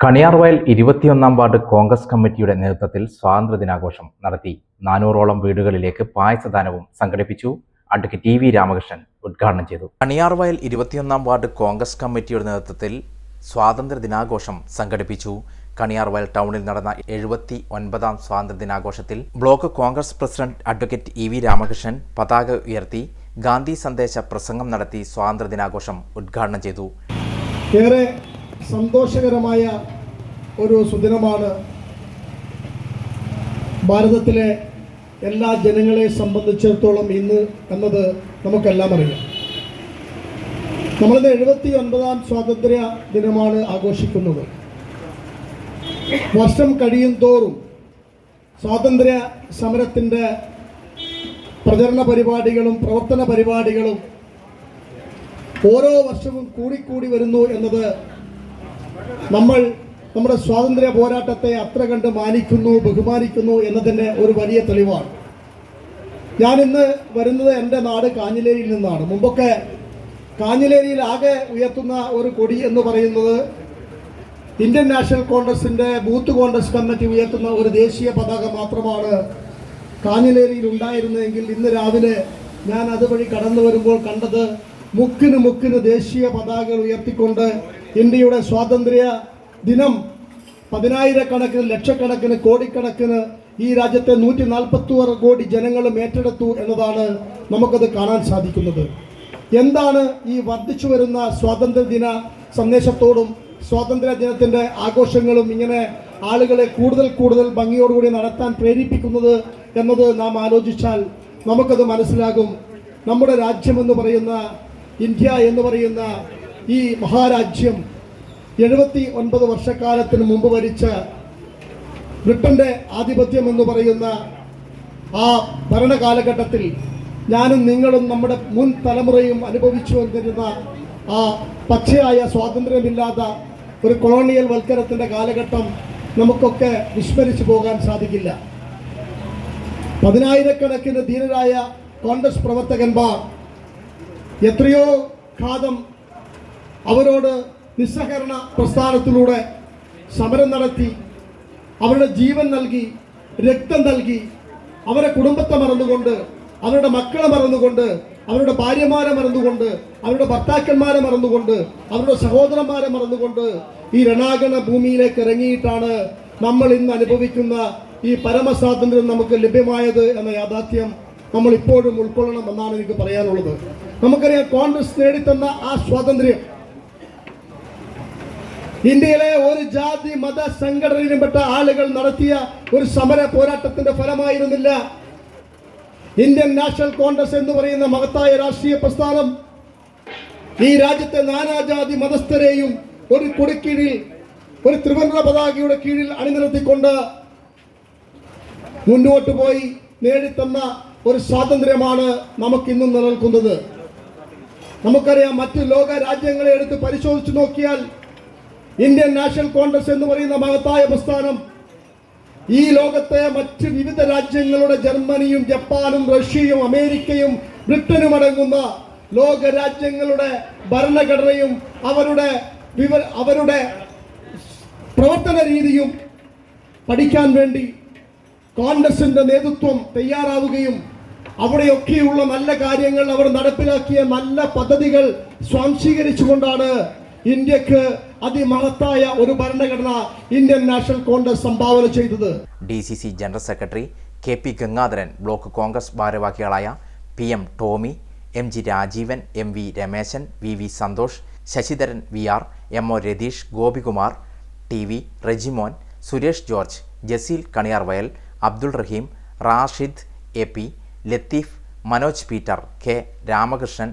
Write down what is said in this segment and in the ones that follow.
കണിയാർവയൽ ഇരുപത്തിയൊന്നാം വാർഡ് കോൺഗ്രസ് കമ്മിറ്റിയുടെ നേതൃത്വത്തിൽ സ്വാതന്ത്ര്യദിനാഘോഷം നടത്തി നാനൂറോളം വീടുകളിലേക്ക് പായസദാനവും സംഘടിപ്പിച്ചു. അഡ്വക്കേറ്റ് ടി വി രാമകൃഷ്ണൻ ഉദ്ഘാടനം ചെയ്തു. കണിയാർവയൽ ഇരുപത്തിയൊന്നാം വാർഡ് കോൺഗ്രസ് കമ്മിറ്റിയുടെ നേതൃത്വത്തിൽ സ്വാതന്ത്ര്യ ദിനാഘോഷം സംഘടിപ്പിച്ചു. കണിയാർവയൽ ടൗണിൽ നടന്ന എഴുപത്തി ഒൻപതാം സ്വാതന്ത്ര്യ ദിനാഘോഷത്തിൽ block Congress president advocate E V Ramakrishnan പതാക ഉയർത്തി ഗാന്ധി സന്ദേശ പ്രസംഗം നടത്തി സ്വാതന്ത്ര്യ ദിനാഘോഷം ഉദ്ഘാടനം ചെയ്തു. ഏറെ സന്തോഷകരമായ ഒരു സുദിനമാണ് ഭാരതത്തിലെ എല്ലാ ജനങ്ങളെ സംബന്ധിച്ചിടത്തോളം ഇന്ന് എന്നത് നമുക്കെല്ലാം അറിയാം. നമ്മളിന്ന് എഴുപത്തി ഒൻപതാം സ്വാതന്ത്ര്യ ദിനമാണ് ആഘോഷിക്കുന്നത്. വർഷം കഴിയും തോറും സ്വാതന്ത്ര്യ സമരത്തിന്റെ പ്രചരണ പരിപാടികളും പ്രവർത്തന പരിപാടികളും ഓരോ വർഷവും കൂടിക്കൂടി വരുന്നു എന്നത് നമ്മൾ നമ്മുടെ സ്വാതന്ത്ര്യ പോരാട്ടത്തെ അത്ര കണ്ട് മാനിക്കുന്നു ബഹുമാനിക്കുന്നു എന്നതിന്റെ ഒരു വലിയ തെളിവാണ്. ഞാൻ ഇന്ന് വരുന്നത് എന്റെ നാട് കാഞ്ഞിലേരിയിൽ നിന്നാണ്. മുമ്പൊക്കെ കാഞ്ഞിലേരിയിൽ ആകെ ഉയർത്തുന്ന ഒരു കൊടി എന്ന് പറയുന്നത് ഇന്ത്യൻ നാഷണൽ കോൺഗ്രസിന്റെ ബൂത്ത് കോൺഗ്രസ് കമ്മിറ്റി ഉയർത്തുന്ന ഒരു ദേശീയ പതാക മാത്രമാണ് കാഞ്ഞിലേരിയിൽ ഉണ്ടായിരുന്നതെങ്കിൽ ഇന്ന് രാവിലെ ഞാൻ അതുവഴി കടന്നു വരുമ്പോൾ കണ്ടത് മുക്കിന് മുക്കിന് ദേശീയ പതാകകൾ ഉയർത്തിക്കൊണ്ട് ഇന്ത്യയുടെ സ്വാതന്ത്ര്യ ദിനം പതിനായിരക്കണക്കിന് ലക്ഷക്കണക്കിന് കോടിക്കണക്കിന് ഈ രാജ്യത്തെ നൂറ്റി നാൽപ്പത്തി കോടി ജനങ്ങളും ഏറ്റെടുത്തു എന്നതാണ് നമുക്കത് കാണാൻ സാധിക്കുന്നത്. എന്താണ് ഈ വർദ്ധിച്ചു വരുന്ന സ്വാതന്ത്ര്യദിന സന്ദേശത്തോടും സ്വാതന്ത്ര്യ ദിനത്തിന്റെ ആഘോഷങ്ങളും ഇങ്ങനെ ആളുകളെ കൂടുതൽ കൂടുതൽ ഭംഗിയോടുകൂടി നടത്താൻ പ്രേരിപ്പിക്കുന്നത് എന്നത് നാം ആലോചിച്ചാൽ നമുക്കത് മനസ്സിലാകും. നമ്മുടെ രാജ്യമെന്ന് പറയുന്ന ഇന്ത്യ എന്ന് പറയുന്ന ഈ മഹാരാജ്യം എഴുപത്തി ഒൻപത് വർഷക്കാലത്തിന് മുമ്പ് ഭരിച്ച ബ്രിട്ടന്റെ ആധിപത്യം എന്ന് പറയുന്ന ആ ഭരണകാലഘട്ടത്തിൽ ഞാനും നിങ്ങളും നമ്മുടെ മുൻ തലമുറയും അനുഭവിച്ചു വന്നിരുന്ന ആ പച്ചയായ സ്വാതന്ത്ര്യമില്ലാത്ത ഒരു കൊളോണിയൽ വൽക്കരത്തിന്റെ കാലഘട്ടം നമുക്കൊക്കെ വിസ്മരിച്ചു പോകാൻ സാധിക്കില്ല. പതിനായിരക്കണക്കിന് ധീരരായ കോൺഗ്രസ് പ്രവർത്തകന്മാർ എത്രയോ ഘാതം അവരോട് നിസ്സഹകരണ പ്രസ്ഥാനത്തിലൂടെ സമരം നടത്തി അവരുടെ ജീവൻ നൽകി രക്തം നൽകി അവരുടെ കുടുംബത്തെ മറന്നുകൊണ്ട് അവരുടെ മക്കളെ മറന്നുകൊണ്ട് അവരുടെ ഭാര്യമാരെ മറന്നുകൊണ്ട് അവരുടെ ഭർത്താക്കന്മാരെ മറന്നുകൊണ്ട് അവരുടെ സഹോദരന്മാരെ മറന്നുകൊണ്ട് ഈ രണാഗണ ഭൂമിയിലേക്ക് ഇറങ്ങിയിട്ടാണ് നമ്മൾ ഇന്ന് അനുഭവിക്കുന്ന ഈ പരമസ്വാതന്ത്ര്യം നമുക്ക് ലഭ്യമായത് എന്ന യാഥാർത്ഥ്യം നമ്മൾ ഇപ്പോഴും ഉൾക്കൊള്ളണം എന്നാണ് എനിക്ക് പറയാനുള്ളത്. നമുക്കറിയാം കോൺഗ്രസ് നേടിത്തന്ന ആ സ്വാതന്ത്ര്യം ഇന്ത്യയിലെ ഒരു ജാതി മത സംഘടനയിലുംപ്പെട്ട ആളുകൾ നടത്തിയ ഒരു സമര പോരാട്ടത്തിന്റെ ഫലമായിരുന്നില്ല. ഇന്ത്യൻ നാഷണൽ കോൺഗ്രസ് എന്ന് പറയുന്ന മഹത്തായ രാഷ്ട്രീയ പ്രസ്ഥാനം ഈ രാജ്യത്തെ നാനാജാതി മതസ്ഥരെയും ഒരു കുടിക്കീഴിൽ ഒരു ത്രിവർണ പതാകയുടെ കീഴിൽ അണിനിരത്തിക്കൊണ്ട് മുന്നോട്ട് പോയി നേടിത്തന്ന ഒരു സ്വാതന്ത്ര്യമാണ് നമുക്കിന്നും നിലനിൽക്കുന്നത്. നമുക്കറിയാം മറ്റ് ലോക രാജ്യങ്ങളെ എടുത്ത് പരിശോധിച്ചു നോക്കിയാൽ ഇന്ത്യൻ നാഷണൽ കോൺഗ്രസ് എന്ന് പറയുന്ന മഹത്തായ പ്രസ്ഥാനം. ഈ ലോകത്തെ മറ്റ് വിവിധ രാജ്യങ്ങളുടെ ജർമ്മനിയും ജപ്പാനും റഷ്യയും അമേരിക്കയും ബ്രിട്ടനും അടങ്ങുന്ന ലോക രാജ്യങ്ങളുടെ ഭരണഘടനയും അവരുടെ വിവ അവരുടെ പ്രവർത്തന രീതിയും പഠിക്കാൻ വേണ്ടി കോൺഗ്രസിന്റെ നേതൃത്വം തയ്യാറാവുകയും അവിടെയൊക്കെയുള്ള നല്ല കാര്യങ്ങൾ അവർ നടപ്പിലാക്കിയ നല്ല പദ്ധതികൾ സ്വാംശീകരിച്ചുകൊണ്ടാണ് ഇന്ത്യയ്ക്ക് അതിമഹത്തായ ഒരു ഭരണഘടന ഇന്ത്യൻ നാഷണൽ കോൺഗ്രസ് സംഭാവന ചെയ്തത്. D C C general secretary K P Gangadharan block Congress ഭാരവാഹികളായ P M Tomy M G Rajeevan M V Rameshan V V Santhosh Sasidharan V R M O Ratheesh Gopikumar T V Rejimon Suresh George Jaseel Kaniyar Vayal Abdul Rahim Rashid A P Latheef Manoj Peter K Ramakrishnan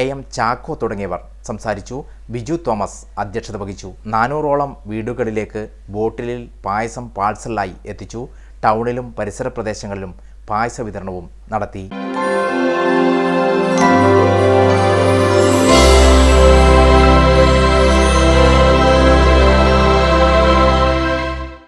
A M Chacko തുടങ്ങിയവർ. സംസാരിച്ചു. Biju Thomas അധ്യക്ഷത വഹിച്ചു. നാനൂറോളം വീടുകളിലേക്ക് ബോട്ടിലിൽ പായസം പാഴ്സലായി എത്തിച്ചു. ടൗണിലും പരിസര പ്രദേശങ്ങളിലും പായസ വിതരണവും നടത്തി.